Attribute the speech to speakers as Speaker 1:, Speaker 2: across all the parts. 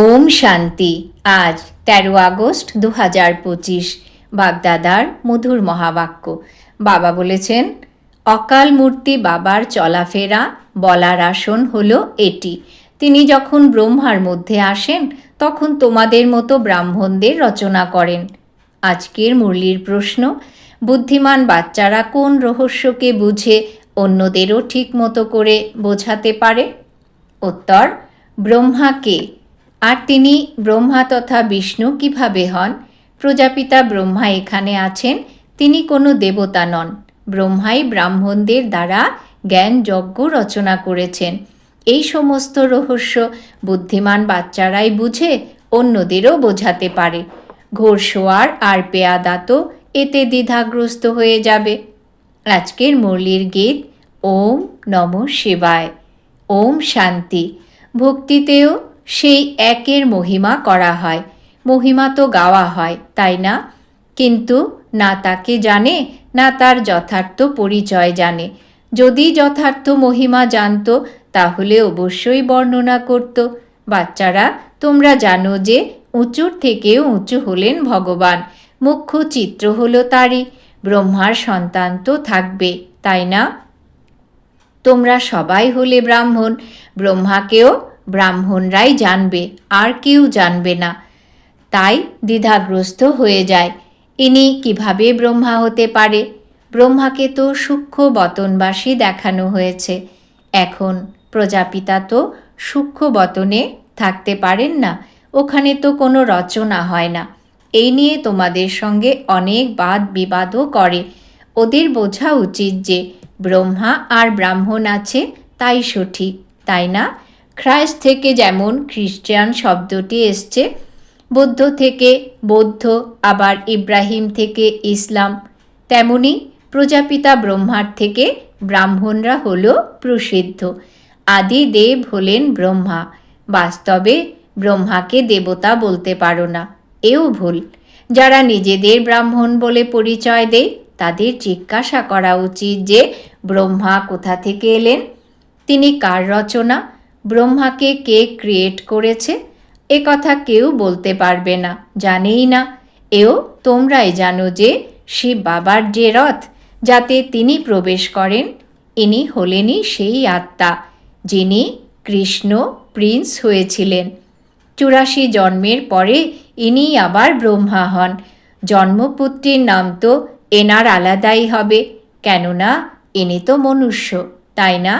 Speaker 1: ওম শান্তি। আজ তেরো আগস্ট দু হাজার পঁচিশ, বাগদাদার মধুর মহাবাক্য। বাবা বলেছেন, অকাল মূর্তি বাবার চলাফেরা বলার আসন হলো এটি। তিনি যখন ব্রহ্মার মধ্যে আসেন, তখন তোমাদের মতো ব্রাহ্মণদের রচনা করেন। আজকের মুরলির প্রশ্ন, বুদ্ধিমান বাচ্চারা কোন রহস্যকে বুঝে, অন্যদেরও ঠিক মতো করে বোঝাতে পারে? উত্তর, ব্রহ্মাকে আর তিনি ব্রহ্মা তথা বিষ্ণু কীভাবে হন? প্রজাপিতা ব্রহ্মা এখানে আছেন, তিনি কোনো দেবতা নন। ব্রহ্মাই ব্রাহ্মণদের দ্বারা জ্ঞান যজ্ঞ রচনা করেছেন। এই সমস্ত রহস্য বুদ্ধিমান বাচ্চারাই বুঝে, অন্যদেরও বোঝাতে পারে। ঘোরসোয়ার আর পেয়াদা তো এতে দ্বিধাগ্রস্ত হয়ে যাবে। আজকের মুরলির গীত, ওম নম শিবায়। ওম শান্তি। ভক্তিতেও সেই একের মহিমা করা হয়। মহিমা তো গাওয়া হয়, তাই না? কিন্তু না তাকে জানে, না তার যথার্থ পরিচয় জানে। যদি যথার্থ মহিমা জানতো, তাহলে অবশ্যই বর্ণনা করত। বাচ্চারা, তোমরা জানো যে, উঁচুর থেকেও উঁচু হলেন ভগবান। মুখ্য চিত্র হলো তারই। ব্রহ্মার সন্তান তো থাকবে, তাই না? তোমরা সবাই হলে ব্রাহ্মণ। ব্রহ্মাকেও ব্রাহ্মণরাই জানবে, আর কেউ জানবে না। তাই দ্বিধাগ্রস্ত হয়ে যায়। ইনি কীভাবে ব্রহ্মা হতে পারে? ব্রহ্মাকে তো সূক্ষ্ম বতনবাসী দেখানো হয়েছে। এখন প্রজাপিতা তো সূক্ষ্ম বতনে থাকতে পারেন না, ওখানে তো কোনো রচনা হয় না। এই নিয়ে তোমাদের সঙ্গে অনেক বাদ বিবাদও করে। ওদের বোঝা উচিত যে ব্রহ্মা আর ব্রাহ্মণ আছে, তাই সঠিক, তাই না? খ্রাইস্ট থেকে যেমন খ্রিস্টান শব্দটি এসছে, বৌদ্ধ থেকে বৌদ্ধ, আবার ইব্রাহিম থেকে ইসলাম, তেমনি প্রজাপিতা ব্রহ্মার থেকে ব্রাহ্মণরা হল প্রসিদ্ধ। আদি দেব হলেন ব্রহ্মা। বাস্তবে ব্রহ্মাকে দেবতা বলতে পারো না, এও ভুল। যারা নিজেদের ব্রাহ্মণ বলে পরিচয় দেয়, তাদের জিজ্ঞাসা করা উচিত যে ব্রহ্মা কোথা থেকে এলেন? তিনি কার রচনা? ব্রহ্মাকে কে ক্রিয়েট করেছে? এ কথা কেউ বলতে পারবে না। জানেই না। এও তোমরাই জানো যে শিব বাবার যে রথ, যাতে তিনি প্রবেশ করেন, ইনি হলেনই সেই আত্মা, যিনি কৃষ্ণ প্রিন্স হয়েছিলেন। চুরাশি জন্মের পরে ইনি আবার ব্রহ্মা হন। জন্মপুত্রের নাম তো এনার আলাদাই হবে, কেননা ইনি তো মনুষ্য, তাই না?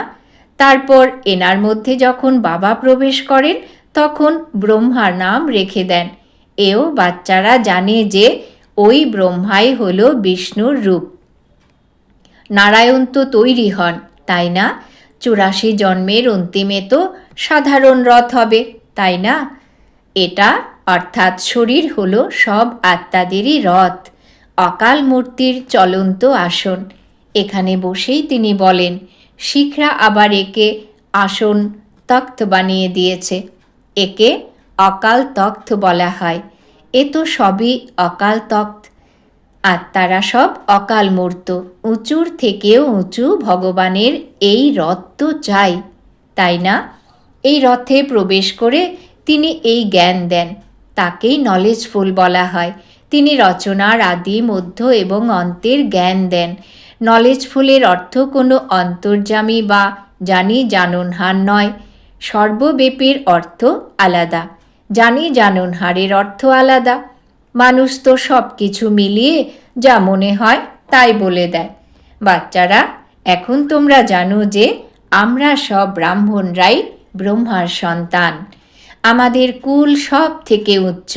Speaker 1: তারপর এনার মধ্যে যখন বাবা প্রবেশ করেন, তখন ব্রহ্মার নাম রেখে দেন। এও বাচ্চারা জানে যে ওই ব্রহ্মাই হল বিষ্ণুর রূপ। নারায়ণ তো তৈরি হন, তাই না? চুরাশি জন্মের অন্তিমে তো সাধারণ রথ হবে, তাই না? এটা অর্থাৎ শরীর হলো সব আত্মাদেরই রথ, অকাল মূর্তির চলন্ত আসন। এখানে বসেই তিনি বলেন শিখরা আবার একে আসন তক্ত বানিয়ে দিয়েছে। একে অকাল তখ্ত বলা হয়। এ তো সবই অকাল তক্ত। আর তারা সব অকাল মূর্ত। উঁচুর থেকেও উঁচু ভগবানের এই রথ তো চাই, তাই না? এই রথে প্রবেশ করে তিনি এই জ্ঞান দেন। তাকেই নলেজফুল বলা হয়। তিনি রচনার আদি, মধ্য এবং অন্তের জ্ঞান দেন। নলেজফুলের অর্থ কোনো অন্তর্জামী বা জানি জাননহার নয়। সর্বব্যাপীর অর্থ আলাদা। জানি জাননহারের অর্থ আলাদা। মানুষ তো সব কিছু মিলিয়ে যা মনে হয় তাই বলে দেয়। বাচ্চারা, এখন তোমরা জানো যে আমরা সব ব্রাহ্মণরাই ব্রহ্মার সন্তান। আমাদের কুল সব থেকে উচ্চ।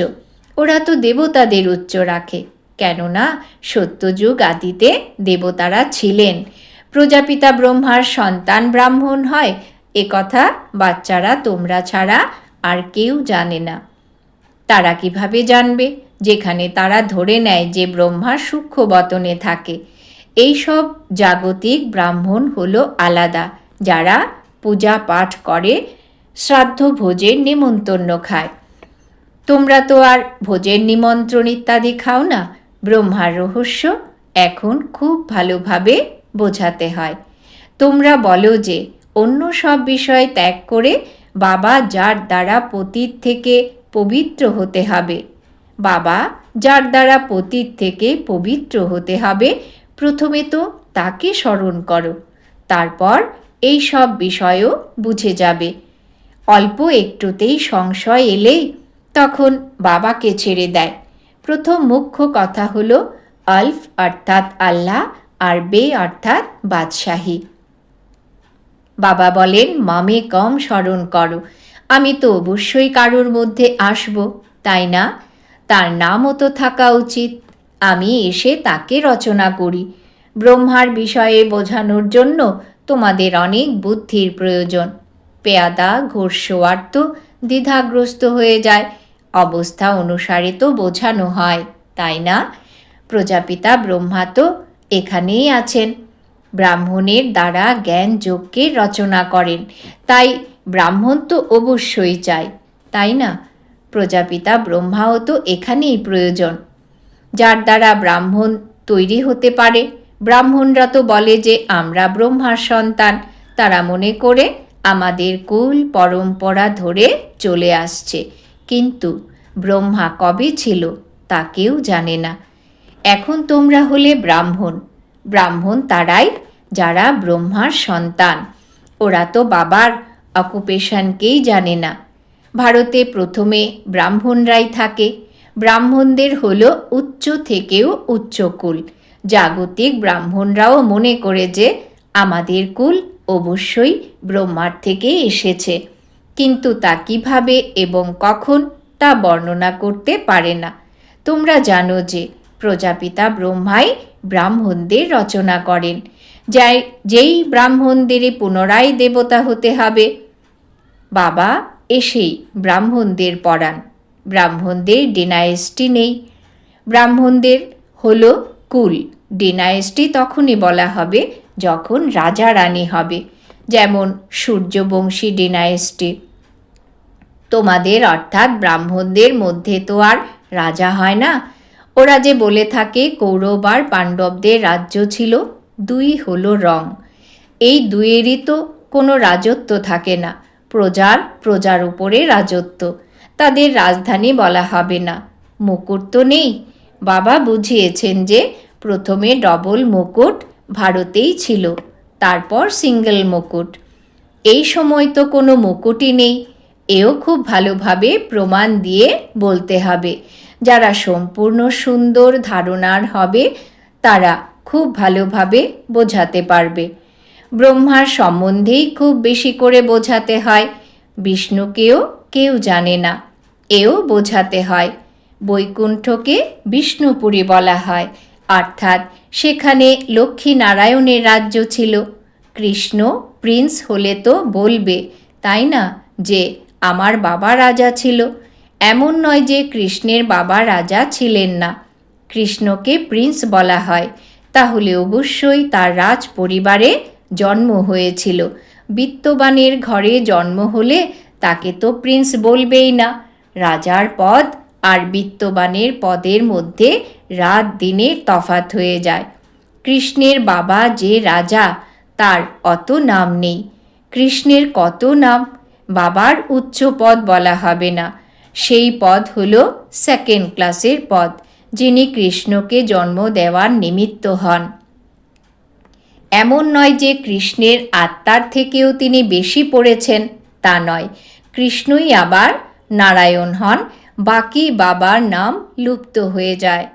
Speaker 1: ওরা তো দেবতাদের উচ্চ রাখে। কেননা সত্যযুগ আদিতে দেবতারা ছিলেন। প্রজাপিতা ব্রহ্মার সন্তান ব্রাহ্মণ হয়, এ কথা বাচ্চারা তোমরা ছাড়া আর কেউ জানে না। তারা কীভাবে জানবে? যেখানে তারা ধরে নেয় যে ব্রহ্মা সূক্ষ্ম বতনে থাকে। এইসব জাগতিক ব্রাহ্মণ হলো আলাদা, যারা পূজা পাঠ করে, শ্রাদ্ধ ভোজের নিমন্ত্রণ খায়। তোমরা তো আর ভোজের নিমন্ত্রণ ইত্যাদি খাও না? ব্রহ্মার রহস্য এখন খুব ভালোভাবে বোঝাতে হয়। তোমরা বলো যে, অন্য সব বিষয় ত্যাগ করে বাবা যার দ্বারা পতীত থেকে পবিত্র হতে হবে, বাবা যার দ্বারা পতীত থেকে পবিত্র হতে হবে, প্রথমে তো তাকে স্মরণ করো, তারপর এই সব বিষয়ও বুঝে যাবে। অল্প একটুতেই সংশয় এলেই তখন বাবাকে ছেড়ে দেয়। প্রথম মুখ্য কথা হল আলফ অর্থাৎ আল্লাহ আর বে অর্থাৎ বাদশাহী। বাবা বলেন, মামে কম স্মরণ করো। আমি তো অবশ্যই কারোর মধ্যে আসব, তাই না? তার নামও তো থাকা উচিত। আমি এসে তাকে রচনা করি। ব্রহ্মার বিষয়ে বোঝানোর জন্য তোমাদের অনেক বুদ্ধির প্রয়োজন। পেয়াদা তো দ্বিধাগ্রস্ত হয়ে যায়। অবস্থা অনুসারে তো বোঝানো হয়, তাই না? প্রজাপিতা ব্রহ্মা তো এখানেই আছেন। ব্রাহ্মণের দ্বারা জ্ঞান যজ্ঞের রচনা করেন, তাই ব্রাহ্মণ তো অবশ্যই চায়, তাই না? প্রজাপিতা ব্রহ্মাও তো এখানেই প্রয়োজন। যার দ্বারা ব্রাহ্মণ তৈরি হতে পারে, ব্রাহ্মণরা তো বলে যে আমরা ব্রহ্মার সন্তান, তারা মনে করে আমাদের কুল পরম্পরা ধরে চলে আসছে। কিন্তু ব্রহ্মা কবে ছিল তা কেউ জানে না। এখন তোমরা হলে ব্রাহ্মণ। ব্রাহ্মণ তারাই যারা ব্রহ্মার সন্তান। ওরা তো বাবার অকুপেশনকেই জানে না। ভারতে প্রথমে ব্রাহ্মণরাই থাকে। ব্রাহ্মণদের হল উচ্চ থেকেও উচ্চকুল। জাগতিক ব্রাহ্মণরাও মনে করে যে আমাদের কুল অবশ্যই ব্রহ্মার থেকে এসেছে। কিন্তু তা কীভাবে এবং কখন তা বর্ণনা করতে পারে না। তোমরা জানো যে প্রজাপিতা ব্রহ্মাই ব্রাহ্মণদের রচনা করেন। যাই, যেই ব্রাহ্মণদেরই পুনরায় দেবতা হতে হবে, বাবা এসেই ব্রাহ্মণদের পড়ান ব্রাহ্মণদের ডিনাইস্টি নেই। ব্রাহ্মণদের হল কুল। ডিনাইস্টি তখনই বলা হবে যখন রাজা রানী হবে। যেমন সূর্যবংশী ডিনাইস্টি তোমাদের, অর্থাৎ ব্রাহ্মণদের মধ্যে তো আর রাজা হয় না। ওরা যে বলে থাকে, কৌরব আর পাণ্ডবদের রাজ্য ছিল, দুই হলো রং। এই দুইয়েরই তো কোনো রাজত্ব থাকে না। প্রজার প্রজার উপরে রাজত্ব, তাদের রাজধানী বলা হবে না। মুকুট তো নেই। বাবা বুঝিয়েছেন যে, প্রথমে ডবল মুকুট ভারতেই ছিল, তারপর সিঙ্গেল মুকুট। এই সময় তো কোনো মুকুটই নেই। এও খুব ভালোভাবে প্রমাণ দিয়ে বলতে হবে। যারা সম্পূর্ণ সুন্দর ধারণার হবে, তারা খুব ভালোভাবে বোঝাতে পারবে। ব্রহ্মার সম্বন্ধেই খুব বেশি করে বোঝাতে হয়। বিষ্ণুকেও কেউ জানে না, এও বোঝাতে হয়। বৈকুণ্ঠকে বিষ্ণুপুরী বলা হয়, অর্থাৎ সেখানে লক্ষ্মী নারায়ণের রাজ্য ছিল। কৃষ্ণ, প্রিন্স হলে তো বলবে, তাই না? যে আমার বাবা রাজা ছিল। এমন নয় যে কৃষ্ণের বাবা রাজা ছিলেন না। কৃষ্ণকে প্রিন্স বলা হয়। তাহলে অবশ্যই তার রাজ পরিবারে জন্ম হয়েছিল। বিত্তবানের ঘরে জন্ম হলে তাকে তো প্রিন্স বলবেই না। রাজার পদ আর বিত্তবানের পদের মধ্যে রাত দিনের তফাত হয়ে যায়। কৃষ্ণের বাবা যে রাজা, তার অত নাম নেই। কৃষ্ণের কত নাম? বাবার উচ্চ পদ বলা হবে না। সেই পদ হল সেকেন্ড ক্লাসের পদ, যিনি কৃষ্ণকে জন্ম দেওয়ার নিমিত্ত হন। এমন নয় যে কৃষ্ণের আত্মার থেকেও তিনি বেশি পড়েছেন, তা নয়। কৃষ্ণই আবার নারায়ণ হন, বাকি বাবার নাম লুপ্ত হয়ে যায়।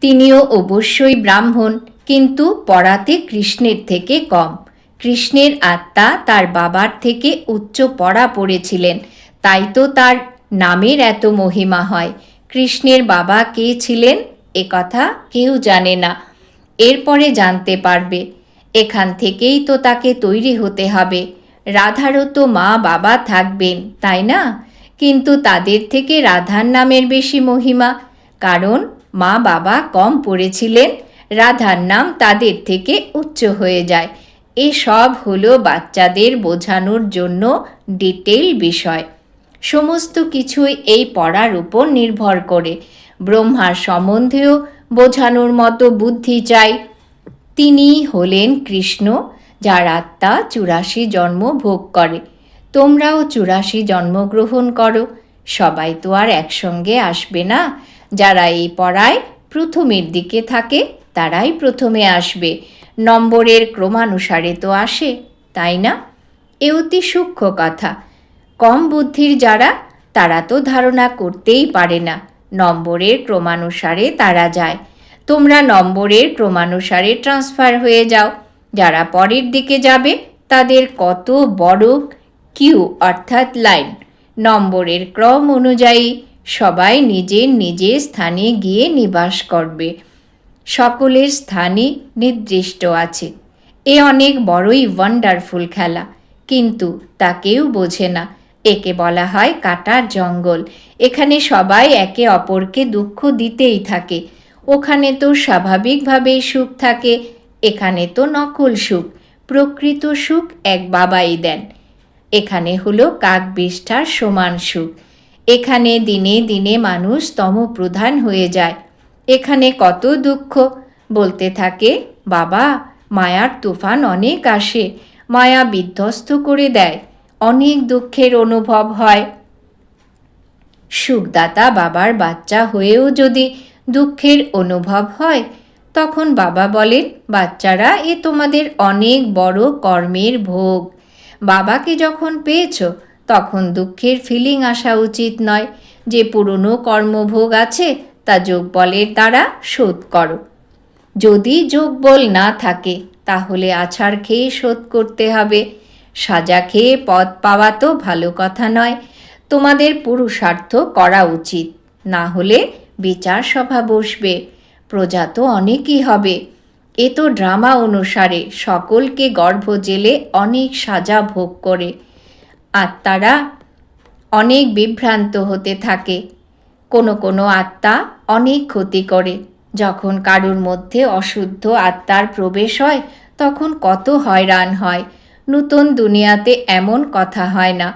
Speaker 1: তিনিও অবশ্যই ব্রাহ্মণ, কিন্তু পড়াতে কৃষ্ণের থেকে কম। কৃষ্ণের আত্মা তার বাবার থেকে উচ্চ পড়া পড়েছিলেন। তাই তো তার নামের এত মহিমা হয়। কৃষ্ণের বাবা কে ছিলেন? এ কথা কেউ জানে না। এরপরে জানতে পারবে। এখান থেকেই তো তাকে তৈরি হতে হবে। রাধারও তো মা বাবা থাকবেন, তাই না? কিন্তু তাদের থেকে রাধার নামের বেশি মহিমা। কারণ মা বাবা কম পড়েছিলেন, রাধার নাম তাদের থেকে উচ্চ হয়ে যায়। এসব হলো বাচ্চাদের বোঝানোর জন্য ডিটেল বিষয়। সমস্ত কিছুই এই পড়ার উপর নির্ভর করে। ব্রহ্মার সম্বন্ধেও বোঝানোর মতো বুদ্ধি চাই। তিনি হলেন কৃষ্ণ, যার আত্মা চুরাশি জন্ম ভোগ করে। তোমরাও চুরাশি জন্মগ্রহণ করো। সবাই তো আর একসঙ্গে আসবে না। যারা এই পড়ায় প্রথমের দিকে থাকে, তারাই প্রথমে আসবে। নম্বরের ক্রমানুসারে তো আসে, তাই না? এ অতি সূক্ষ্ম কথা। কম বুদ্ধির যারা, তারা তো ধারণা করতেই পারে না। নম্বরের ক্রমানুসারে তারা যায়। তোমরা নম্বরের ক্রমানুসারে ট্রান্সফার হয়ে যাও। যারা পরের দিকে যাবে, তাদের কত বড় কিউ অর্থাৎ লাইন। নম্বরের ক্রম অনুযায়ী সবাই নিজের নিজের স্থানে গিয়ে নিবাস করবে। সকলের স্থানই নির্দিষ্ট আছে। এ অনেক বড়ই ওয়ান্ডারফুল খেলা, কিন্তু তা কেউ বোঝে না। একে বলা হয় কাটার জঙ্গল। এখানে সবাই একে অপরকে দুঃখ দিতেই থাকে। ওখানে তো স্বাভাবিকভাবেই সুখ থাকে, এখানে তো নকল সুখ। প্রকৃত সুখ এক বাবাই দেন। এখানে হলো কাক বিষ্ঠার সমান সুখ। এখানে দিনে দিনে মানুষ তমপ্রধান হয়ে যায়। এখানে কত দুঃখ। বলতে থাকে, বাবা, মায়ার তুফান অনেক আসে। মায়া বিধ্বস্ত করে দেয়। অনেক দুঃখের অনুভব হয়। সুখদাতা বাবার বাচ্চা হয়েও যদি দুঃখের অনুভব হয়, তখন বাবা বলেন, বাচ্চারা, এ তোমাদের অনেক বড় কর্মের ভোগ। বাবাকে যখন পেয়েছ তখন দুঃখের ফিলিং আসা উচিত নয়। যে পুরনো কর্মভোগ আছে, তা যোগ বলের দ্বারা শোধ করো। যদি যোগ বল না থাকে, তাহলে আছাড় খেয়ে শোধ করতে হবে। সাজা খেয়ে পদ পাওয়া তো ভালো কথা নয়। তোমাদের পুরুষার্থ করা উচিত। না হলে বিচার সভা বসবে। প্রজা তো অনেকই হবে। এ তো ড্রামা অনুসারে সকলকে গর্ভ জেলে অনেক সাজা ভোগ করে। আত্মারা অনেক বিভ্রান্ত হতে থাকে। কোনো কোনো আত্মা অনেক ক্ষতি করে। যখন কারুর মধ্যে অশুদ্ধ আত্মার প্রবেশ হয়, তখন কত হয়রান হয়। নতুন দুনিয়াতে এমন কথা হয় না।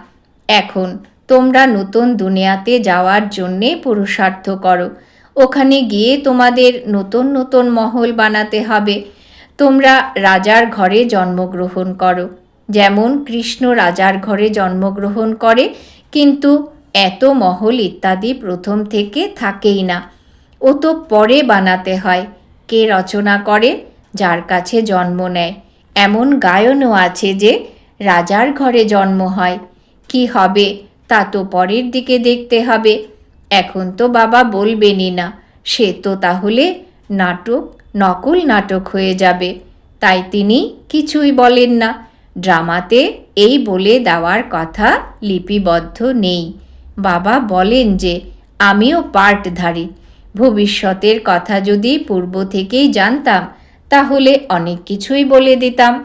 Speaker 1: এখন তোমরা নতুন দুনিয়াতে যাওয়ার জন্যে পুরুষার্থ করো। ওখানে গিয়ে তোমাদের নতুন নতুন মহল বানাতে হবে। তোমরা রাজার ঘরে জন্মগ্রহণ করো। যেমন কৃষ্ণ রাজার ঘরে জন্মগ্রহণ করে, কিন্তু এত মহল ইত্যাদি প্রথম থেকে থাকেই না। ও তো পরে বানাতে হয়। কে রচনা করে? যার কাছে জন্ম নেয়। এমন গায়নও আছে যে, রাজার ঘরে জন্ম হয়। কি হবে? তা তো পরের দিকে দেখতে হবে। এখন তো বাবা বলবেনই না। সে তো তাহলে নাটক, নকল নাটক হয়ে যাবে। তাই তিনি কিছুই বলেন না। ড্রামাতে এই বলে দেওয়ার কথা লিপিবদ্ধ নেই। বাবা বলেন যে, আমিও পার্টধারী ভবিষ্যতের কথা যদি পূর্ব থেকেই জানতাম, তাহলে অনেক কিছুই বলে দিতাম।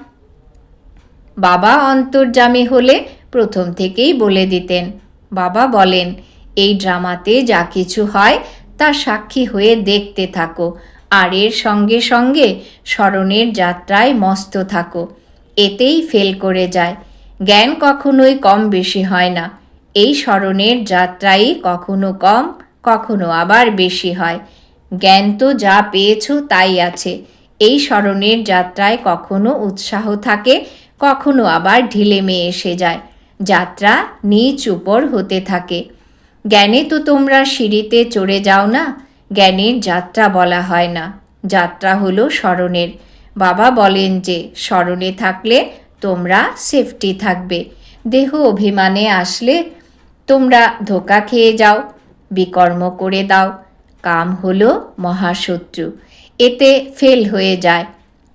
Speaker 1: বাবা অন্তর্জামী হলে প্রথম থেকেই বলে দিতেন। বাবা বলেন, এই ড্রামাতে যা কিছু হয়, তা সাক্ষী হয়ে দেখতে থাকো। আর এর সঙ্গে সঙ্গে স্মরণের যাত্রায় মস্ত থাকো। এতেই ফেল করে যায়। জ্ঞান কখনোই কম বেশি হয় না। এই স্মরণের যাত্রাই কখনো কম, কখনো আবার বেশি হয়। জ্ঞান তো যা পেয়েছ তাই আছে। এই স্মরণের যাত্রায় কখনো উৎসাহ থাকে, কখনো আবার ঢিলেমে এসে যায়। যাত্রা নিচ উপর হতে থাকে। জ্ঞানে তো তোমরা সিঁড়িতে চড়ে যাও না, জ্ঞানের যাত্রা বলা হয় না। যাত্রা হলো স্মরণের। বাবা বলেন যে, স্মরণে থাকলে তোমরা সেফটি থাকবে। দেহ অভিমানে আসলে তোমরা ধোকা খেয়ে যাও, বিকর্ম করে দাও। কাম হলো মহাশত্রু। এতে ফেল হয়ে যায়।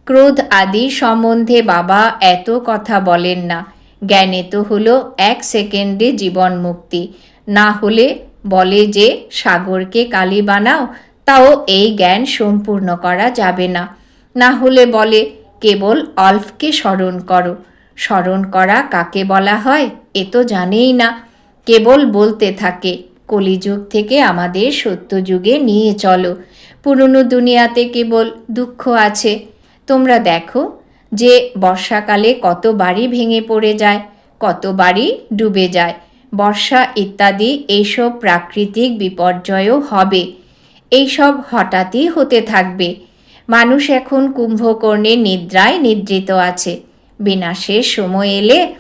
Speaker 1: ক্রোধ আদি সম্বন্ধে বাবা এত কথা বলেন না। জ্ঞানে তো হলো এক সেকেন্ডে জীবন মুক্তি। না হলে বলে যে, সাগরকে কালি বানাও তাও এই জ্ঞান সম্পূর্ণ করা যাবে না। না হলে বলে, কেবল অল্পকে স্মরণ করো। স্মরণ করা কাকে বলা হয়, এ তো জানেই না। কেবল বলতে থাকে, কলিযুগ থেকে আমাদের সত্যযুগে নিয়ে চলো। পুরনো দুনিয়াতে কেবল দুঃখ আছে। তোমরা দেখো যে বর্ষাকালে কত বাড়ি ভেঙে পড়ে যায়, কত বাড়ি ডুবে যায়। বর্ষা ইত্যাদি এইসব প্রাকৃতিক বিপর্যয়ও হবে। এইসব হঠাৎই হতে থাকবে। মানুষ এখন কুম্ভকর্ণের নিদ্রায় নিদ্রিত আছে। বিনাশের সময় এলে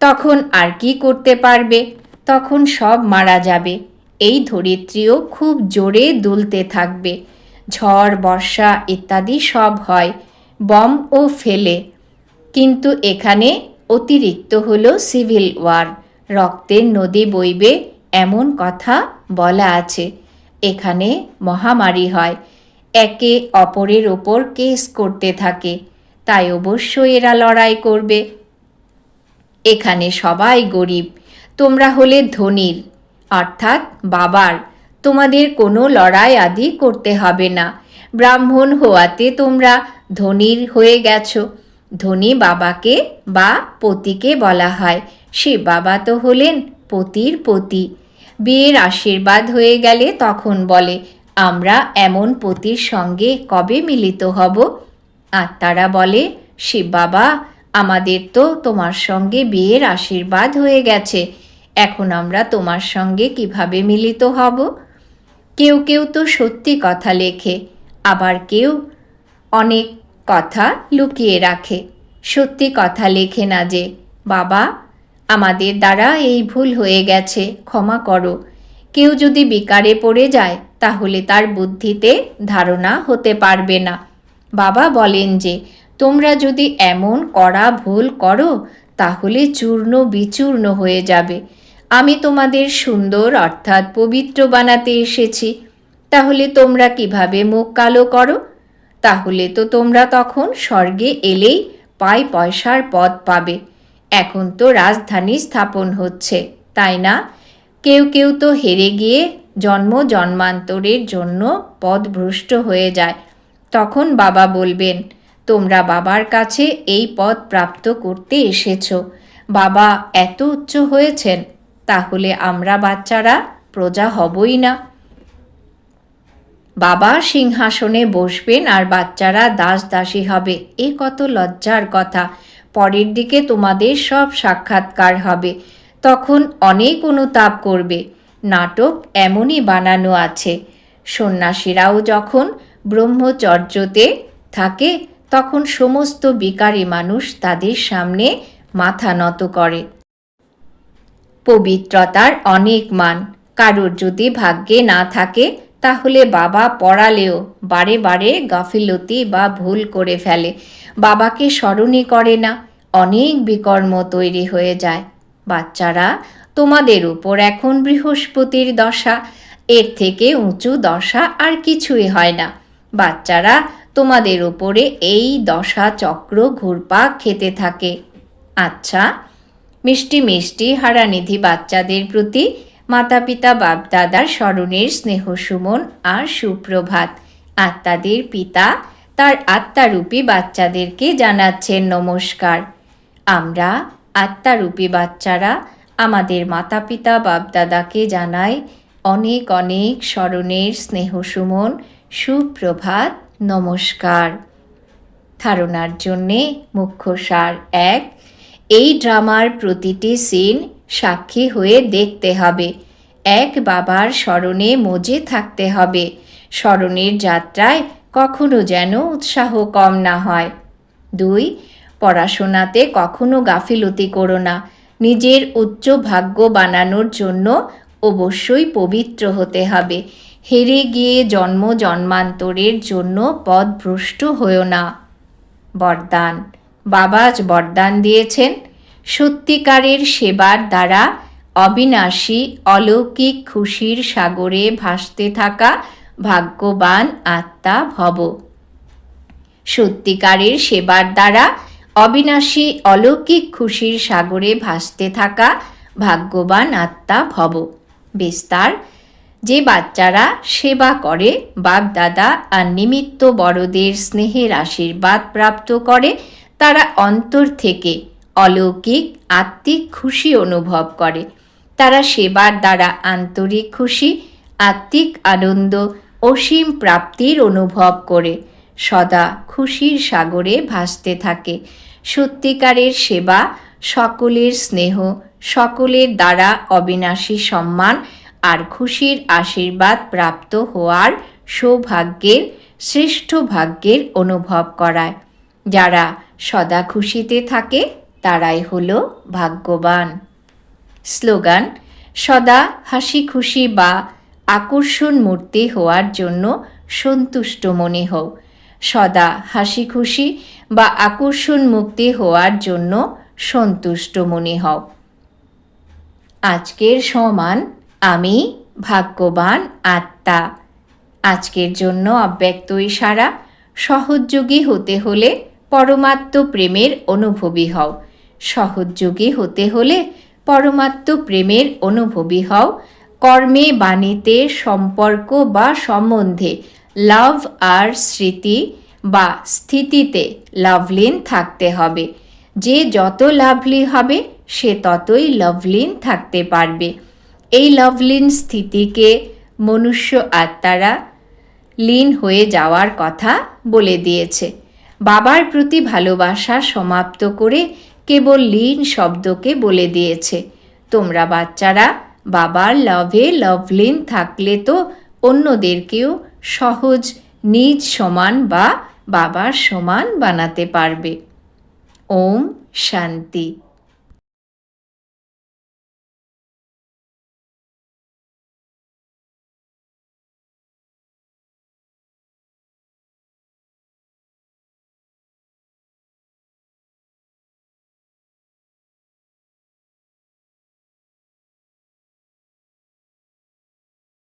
Speaker 1: তখন আর কি করতে পারবে? তখন সব মারা যাবে। এই ধরিত্রীও খুব জোরে দুলতে থাকবে। ঝড়, বর্ষা ইত্যাদি সব হয়, বম ও ফেলে। কিন্তু এখানে অতিরিক্ত হল সিভিল ওয়ার। রক্তের নদী বইবে এমন কথা বলা আছে। এখানে মহামারী হয়। একে অপরের ওপর কেস করতে থাকে। তাই অবশ্যই এরা লড়াই করবে। এখানে সবাই গরিব, তোমরা হলে ধনীর, অর্থাৎ বাবার। তোমাদের কোনো লড়াই আদি করতে হবে না। ব্রাহ্মণ হওয়াতে তোমরা ধনীর হয়ে গেছো। ধনী বাবাকে বা পতিকে বলা হয়। সে বাবা তো হলেন পতির পতি। বিয়ের আশীর্বাদ হয়ে গেলে তখন বলে আমরা এমন পতির সঙ্গে কবে মিলিত হব? আত্মারা বলে, শিব বাবা, আমাদের তো তোমার সঙ্গে বিয়ের আশীর্বাদ হয়ে গেছে। এখন আমরা তোমার সঙ্গে কীভাবে মিলিত হব? কেউ কেউ তো সত্যি কথা লেখে, আবার কেউ অনেক কথা লুকিয়ে রাখে। সত্যি কথা লেখে না যে, বাবা, আমাদের দ্বারা এই ভুল হয়ে গেছে, ক্ষমা করো। কেউ যদি বিকারে পড়ে যায় তাহলে তার বুদ্ধিতে ধারণা হতে পারবে না। বাবা বলেন যে, তোমরা যদি এমন করা ভুল করো, তাহলে চূর্ণ বিচূর্ণ হয়ে যাবে। আমি তোমাদের সুন্দর অর্থাৎ পবিত্র বানাতে এসেছি। তাহলে তোমরা কীভাবে মুখ কালো করো? তাহলে তো তোমরা তখন স্বর্গে এলেই পাই পয়সার পদ পাবে। এখন তো রাজধানী স্থাপন হচ্ছে, তাই না? কেউ কেউ তো হেরে গিয়ে জন্ম জন্মান্তরের জন্য পদভ্রষ্ট হয়ে যায়। তখন বাবা বলবেন, তোমরা বাবার কাছে এই পদ প্রাপ্ত করতে এসেছ। বাবা এত উচ্চ হয়েছেন, তাহলে আমরা বাচ্চারা প্রজা হবই না। বাবা সিংহাসনে বসবেন আর বাচ্চারা দাস দাসী হবে। এ কত লজ্জার কথা। পরের দিকে তোমাদের সব সাক্ষাৎকার হবে। তখন অনেক অনুতাপ করবে। নাটক এমনই বানানো আছে। সন্ন্যাসীরাও যখন ব্রহ্মচর্যতে থাকে, তখন সমস্ত বিকারী মানুষ তাদের সামনে মাথা নত করে। পবিত্রতার অনেক মান। কারোর যদি ভাগ্যে না থাকে, তাহলে বাবা পড়ালেও বারে বারে গাফিলতি বা ভুল করে ফেলে। বাবাকে স্মরণই করে না। অনেক বিকর্ম তৈরি হয়ে যায়। বাচ্চারা তোমাদের উপর এখন বৃহস্পতির দশা। এর থেকে উঁচু দশা আর কিছুই হয় না। বাচ্চারা, তোমাদের উপরে এই দশা চক্র ঘুরপাক খেতে থাকে। আচ্ছা মিষ্টি মিষ্টি হারানিধি বাচ্চাদের প্রতি মাতা পিতা বাপদাদার স্মরণের স্নেহ সুমন আর সুপ্রভাত। আত্মাদের পিতা তার আত্মারূপী বাচ্চাদেরকে জানাচ্ছেন নমস্কার। আমরা আত্মারূপী বাচ্চারা আমাদের মাতা পিতা বাপদাদাকে জানাই অনেক অনেক স্মরণের স্নেহ সুমন, সুপ্রভাত, নমস্কার। ধারণার জন্যে মুখ্য সার এক, এই ড্রামার প্রতিটি সিন সাক্ষী হয়ে দেখতে হবে। এক বাবার স্মরণে মজে থাকতে হবে। স্মরণের যাত্রায় কখনো যেন উৎসাহ কম না হয়। দুই, পড়াশোনাতে কখনো গাফিলতি করো না। নিজের উচ্চ ভাগ্য বানানোর জন্য অবশ্যই পবিত্র হতে হবে। হেরে গিয়ে জন্ম জন্মান্তরের জন্য পদভ্রষ্ট হয়েও না। বরদান। বাবা আজ বরদান দিয়েছেন। সত্যিকারের সেবার দ্বারা অবিনাশী, অলৌকিক খুশির সাগরে ভাসতে থাকা ভাগ্যবান আত্মা ভব। সত্যিকারের সেবার দ্বারা অবিনাশী অলৌকিক খুশির সাগরে ভাসতে থাকা ভাগ্যবান আত্মা ভব। বিস্তার, যে বাচ্চারা সেবা করে, বাপদাদা আর নিমিত্ত বড়দের স্নেহের আশীর্বাদ প্রাপ্ত করে, তারা অন্তর থেকে অলৌকিক, আত্মিক খুশি অনুভব করে। তারা সেবার দ্বারা আন্তরিক খুশি, আত্মিক আনন্দ, অসীম প্রাপ্তির অনুভব করে। সদা খুশির সাগরে ভাসতে থাকে। সত্যিকারের সেবা, সকলের স্নেহ, সকলের দ্বারা অবিনাশী সম্মান আর খুশির আশীর্বাদ প্রাপ্ত হওয়ার সৌভাগ্যের, শ্রেষ্ঠ ভাগ্যের অনুভব করায়। যারা সদা খুশিতে থাকে, তারাই হলো ভাগ্যবান। স্লোগান, সদা হাসি খুশি বা আকর্ষণ মূর্তি হওয়ার জন্য সন্তুষ্ট মনে হও। সদা হাসি খুশি বা আকর্ষণ মুক্তি হওয়ার জন্য সন্তুষ্ট মনে হও। আজকের সমান আমি ভাগ্যবান আত্মা। আজকের জন্য অব্যক্ত ইশারা, সহযোগী হতে হলে পরমাত্ম প্রেমের অনুভবী হও। সহযোগী হতে হলে পরমাত্ম প্রেমের অনুভবী হও। কর্মে বাণীতে সম্পর্ক বা সম্বন্ধে লাভ আর স্মৃতি বা স্থিতিতে লাভলিন থাকতে হবে। যে যত লাভলি হবে, সে ততই লাভলিন থাকতে পারবে। এই লাভলিন স্থিতিকে মনুষ্য আত্মারা লীন হয়ে যাওয়ার কথা বলে দিয়েছে। বাবার প্রতি ভালোবাসা সমাপ্ত করে কেবল লীন শব্দকে বলে দিয়েছে। তোমরা বাচ্চারা, বাবার লভে লভলিন থাকলে তো অন্যদেরকেও সহজ নিজ সমান বা বাবার সমান বানাতে পারবে। ওম শান্তি।